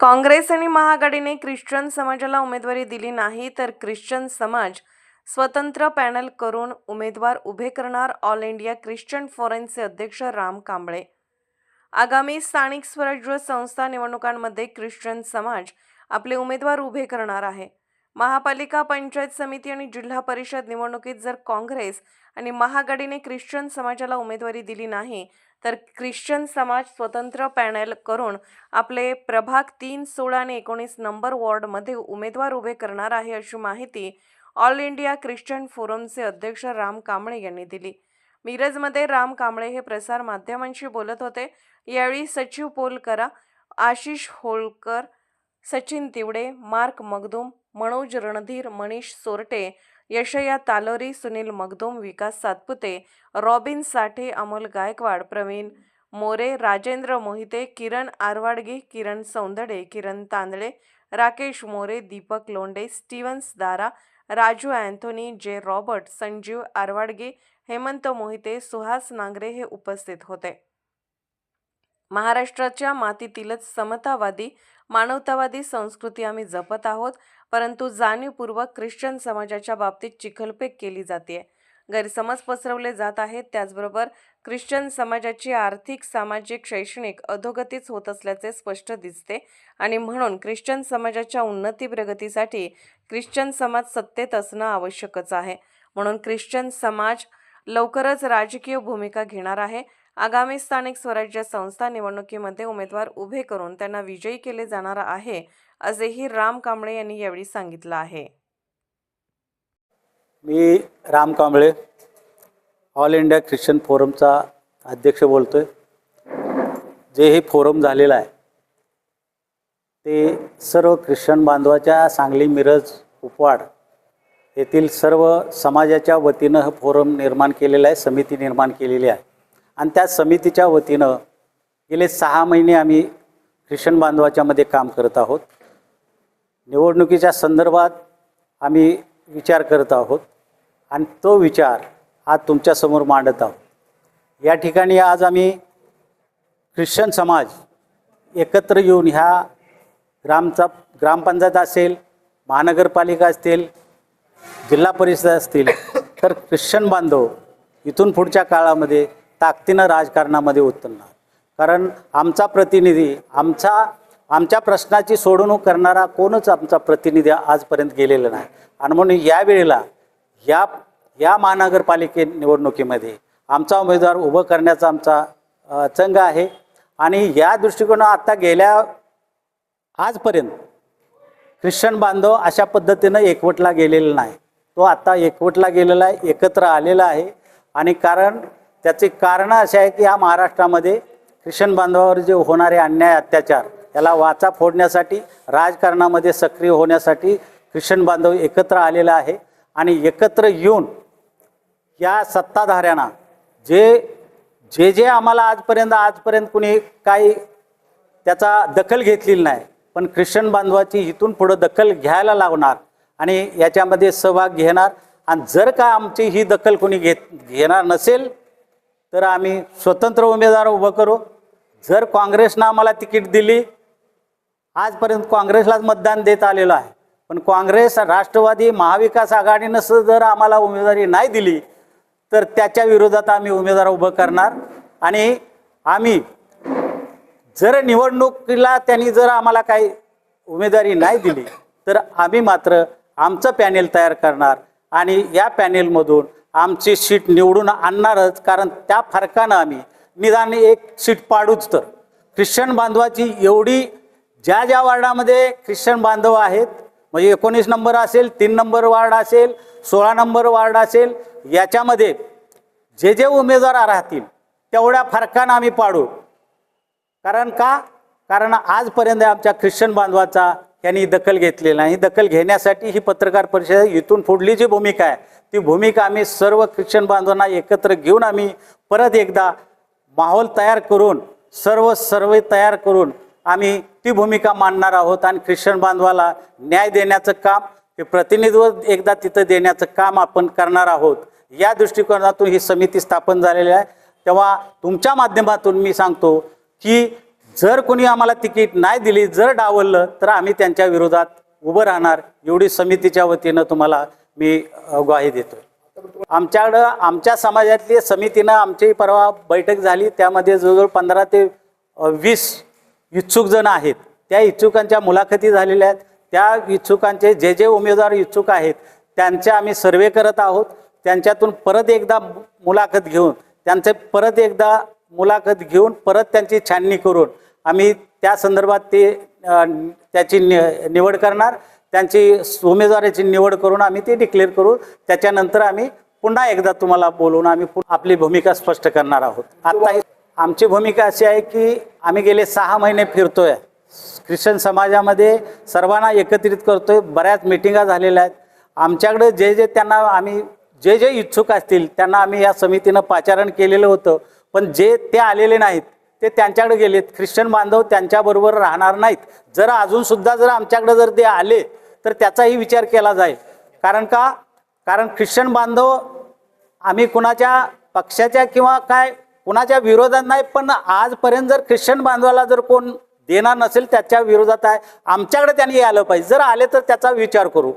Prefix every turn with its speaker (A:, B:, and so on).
A: काँग्रेस आणि महाआघाडीने ख्रिश्चन समाजाला उमेदवारी दिली नाही तर ख्रिश्चन समाज स्वतंत्र पॅनल करून उमेदवार उभे करणार ऑल इंडिया ख्रिश्चन फोरमचे अध्यक्ष राम कांबळे. आगामी स्थानिक स्वराज्य संस्था निवडणुकांमध्ये ख्रिश्चन समाज आपले उमेदवार उभे करणार आहे. महापालिका पंचायत समिती आणि जिल्हा परिषद निवडणुकीत जर काँग्रेस आणि महाआघाडीने ख्रिश्चन समाजाला उमेदवारी दिली नाही तर ख्रिश्चन समाज स्वतंत्र पॅनल करून आपले प्रभाग तीन सोळा आणि एकोणीस नंबर वॉर्डमध्ये उमेदवार उभे करणार आहे अशी माहिती ऑल इंडिया ख्रिश्चन फोरमचे अध्यक्ष राम कांबळे यांनी दिली. मिरजमध्ये राम कांबळे हे प्रसार माध्यमांशी बोलत होते. यावेळी सचिव Polkara Ashish Holkar Sachin Tivade Mark Magdum Manoj Randhir Manish Sorate Yeshaya Talori Sunil Magdum Vikas Satpute Robin Sathe Amol Gaikwad Pravin More Rajendra Mohite Kiran Arwadgi Kiran Saundade Kiran Tandale Rakesh More Deepak Londe Stevens Dara Raju Anthony J Robert Sanjeev Arwadge Hemant Mohite Suhas Nangare हे उपस्थित होते. महाराष्ट्राच्या मातीतीलच समतावादी मानवतावादी संस्कृती आम्ही जपत आहोत परंतु जाणीवपूर्वक ख्रिश्चन समाजाच्या बाबतीत चिखलपेक केली जाते. गैरसमज पसरवले जात आहेत त्याचबरोबर ख्रिश्चन समाजाची आर्थिक सामाजिक शैक्षणिक अधोगतीच होत असल्याचे स्पष्ट दिसते आणि म्हणून ख्रिश्चन समाजाच्या उन्नती प्रगतीसाठी ख्रिश्चन समाज सत्तेत असणं आवश्यकच आहे. म्हणून ख्रिश्चन समाज लवकरच राजकीय भूमिका घेणार आहे आगामी स्थानिक स्वराज्य संस्था निवडणुकीमध्ये उमेदवार उभे करून त्यांना विजयी केले जाणार आहे असेही राम कांबळे यांनी यावेळी सांगितलं आहे.
B: मी Ram Kamble all India Christian फोरमचा अध्यक्ष बोलतो आहे जे हे फोरम झालेलं आहे ते सर्व ख्रिश्चन बांधवाच्या सांगली मिरज उपवाड येथील सर्व समाजाच्या वतीनं हे फोरम निर्माण केलेलं आहे समिती निर्माण केलेली आहे. आणि त्या समितीच्या वतीनं गेले सहा महिने आम्ही ख्रिश्चन बांधवाच्यामध्ये काम करत आहोत. निवडणुकीच्या संदर्भात आम्ही विचार करत आहोत आणि तो विचार आज तुमच्यासमोर मांडत आहोत. या ठिकाणी आज आम्ही ख्रिश्चन समाज एकत्र येऊन ह्या ग्रामचा ग्रामपंचायत असेल महानगरपालिका असतील जिल्हा परिषद असतील तर ख्रिश्चन बांधव इथून पुढच्या काळामध्ये ताकदीनं राजकारणामध्ये उतरणार. कारण आमचा प्रतिनिधी आमचा आमच्या प्रश्नाची सोडवणूक करणारा कोणच आमचा प्रतिनिधी आजपर्यंत गेलेला नाही. आणि म्हणून या वेळेला या या महानगरपालिके निवडणुकीमध्ये आमचा उमेदवार उभं करण्याचा आमचा चंग आहे. आणि या दृष्टिकोनात आता गेल्या आजपर्यंत ख्रिश्चन बांधव अशा पद्धतीनं एकवटला गेलेला नाही. तो आता एकवटला गेलेला आहे एकत्र आलेला आहे. आणि कारण त्याचे कारण असे आहे की या महाराष्ट्रामध्ये ख्रिश्चन बांधवावर जे होणारे अन्याय अत्याचार याला वाचा फोडण्यासाठी राजकारणामध्ये सक्रिय होण्यासाठी ख्रिश्चन बांधव एकत्र आलेला आहे. आणि एकत्र येऊन या सत्ताधाऱ्यांना जे जे जे आम्हाला आजपर्यंत आजपर्यंत कुणी काही त्याचा दखल घेतलेली नाही पण ख्रिश्चन बांधवाची इथून पुढं दखल घ्यायला लावणार आणि याच्यामध्ये सहभाग घेणार. आणि जर का आमची ही दखल कोणी घेत घेणार नसेल तर आम्ही स्वतंत्र उमेदवार उभं करू. जर काँग्रेसनं आम्हाला तिकीट दिली आजपर्यंत काँग्रेसलाच मतदान देत आलेलं आहे. पण काँग्रेस राष्ट्रवादी महाविकास आघाडीनं जर आम्हाला उमेदवारी नाही दिली तर त्याच्या विरोधात आम्ही उमेदवार उभं करणार. आणि आम्ही जर निवडणुकीला त्यांनी जर आम्हाला काही उमेदवारी नाही दिली तर आम्ही मात्र आमचं पॅनेल तयार करणार. आणि या पॅनेलमधून आमची सीट निवडून आणणारच कारण त्या फरकानं आम्ही निदान एक सीट पाडूच तर. ख्रिश्चन बांधवाची एवढी ज्या ज्या वार्डामध्ये ख्रिश्चन बांधव आहेत म्हणजे एकोणीस नंबर असेल तीन नंबर वार्ड असेल सोळा नंबर वार्ड असेल याच्यामध्ये जे जे उमेदवार राहतील तेवढ्या फरकानं आम्ही पाडू. कारण का? कारण आजपर्यंत आमच्या ख्रिश्चन बांधवाचा यांनी दखल घेतलेली नाही दखल घेण्यासाठी ही पत्रकार परिषद इथून पुढली जी भूमिका आहे ती भूमिका आम्ही सर्व ख्रिश्चन बांधवांना एकत्र घेऊन आम्ही परत एकदा माहोल तयार करून सर्व सर्वे तयार करून आम्ही ती भूमिका मांडणार आहोत आणि ख्रिश्चन बांधवाला न्याय देण्याचं काम हे प्रतिनिधित्व एकदा तिथं देण्याचं काम आपण करणार आहोत. या दृष्टिकोनातून ही समिती स्थापन झालेली आहे. तेव्हा तुमच्या माध्यमातून मी सांगतो की जर कोणी आम्हाला तिकीट नाही दिली जर डावललं तर आम्ही त्यांच्या विरोधात उभं राहणार. एवढी समितीच्या वतीनं तुम्हाला मी ग्वाही देतोय. आमच्याकडं आमच्या समाजातली समितीनं आमची परवा बैठक झाली. त्यामध्ये जवळजवळ पंधरा ते वीस इच्छुक जण आहेत. त्या इच्छुकांच्या मुलाखती झालेल्या आहेत. त्या इच्छुकांचे जे जे उमेदवार इच्छुक आहेत त्यांचे आम्ही सर्वे करत आहोत. त्यांच्यातून परत एकदा मुलाखत घेऊन त्यांचे परत एकदा मुलाखत घेऊन परत त्यांची छाननी करून आम्ही त्या संदर्भात ते त्याची नि निवड करणार. त्यांची उमेदवाराची निवड करून आम्ही ते डिक्लेअर करू. त्याच्यानंतर आम्ही पुन्हा एकदा तुम्हाला बोलवून आम्ही पु- आपली भूमिका स्पष्ट करणार आहोत. आता आमची भूमिका अशी आहे की आम्ही गेले सहा महिने फिरतोय. ख्रिश्चन समाजामध्ये सर्वांना एकत्रित करतोय. बऱ्याच मिटिंगा झालेल्या आहेत. आमच्याकडे जे जे त्यांना आम्ही जे जे इच्छुक असतील त्यांना आम्ही या समितीनं पाचारण केलेलं होतं. पण जे ते आलेले नाहीत ते त्यांच्याकडे गेलेत. ख्रिश्चन बांधव त्यांच्याबरोबर राहणार नाहीत. जर अजूनसुद्धा जर आमच्याकडे जर ते आले तर त्याचाही विचार केला जाईल. कारण का? कारण ख्रिश्चन बांधव आम्ही कुणाच्या पक्षाच्या किंवा काय कुणाच्या विरोधात नाही पण आजपर्यंत जर ख्रिश्चन बांधवाला जर कोण देणार नसेल त्याच्या विरोधात आहे. आमच्याकडे त्यांनी आलं पाहिजे. जर आले तर त्याचा विचार करू.